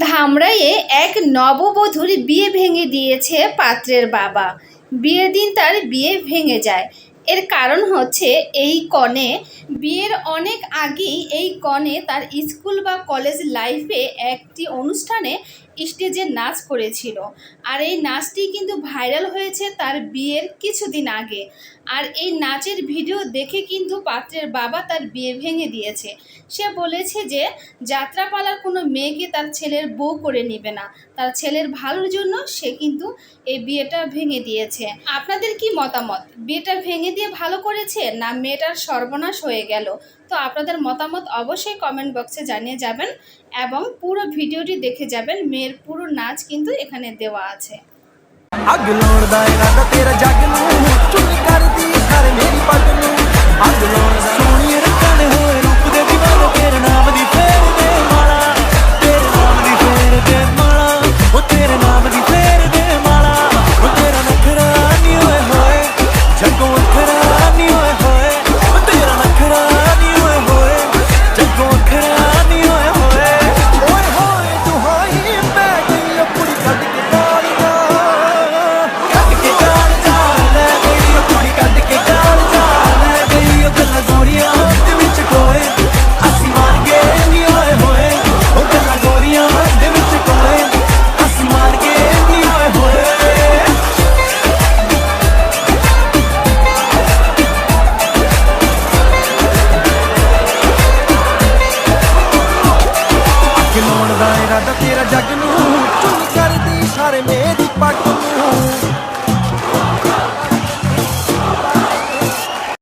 ধামড়াইয়ে ধামরাইয়ে এক নববধূর বিয়ে ভেঙে দিয়েছে পাত্রের বাবা। বিয়ের দিন তার বিয়ে ভেঙে যায়। এর কারণ হচ্ছে এই কনে বিয়ের অনেক আগেই এই কনে তার স্কুল বা কলেজ লাইফে একটি অনুষ্ঠানে স্টেজে নাচ করেছিল। আর এই নাচটি কিন্তু ভাইরাল হয়েছে তার বিয়ের কিছুদিন আগে। আর এই নাচের ভিডিও দেখে কিন্তু পাত্রের বাবা তার বিয়ে ভেঙে দিয়েছে। সে বলেছে যে, যাত্রাপালার কোনো মেয়েকে তার ছেলের বউ করে নেবে না। তার ছেলের ভালোর জন্য সে কিন্তু এই বিয়েটা ভেঙে দিয়েছে। আপনাদের কি মতামত? বিয়েটা ভেঙে দিয়ে ভালো করেছে না মেয়েটার সর্বনাশ হয়ে গেল? তো আপনাদের মতামত অবশ্যই কমেন্ট বক্সে জানিয়ে যাবেন এবং পুরো ভিডিওটি দেখে যাবেন। মেয়ের পুরো নাচ কিন্তু এখানে দেওয়া আছে। ਸਾਡਾ ਤੇਰਾ ਜੱਗ ਨੂੰ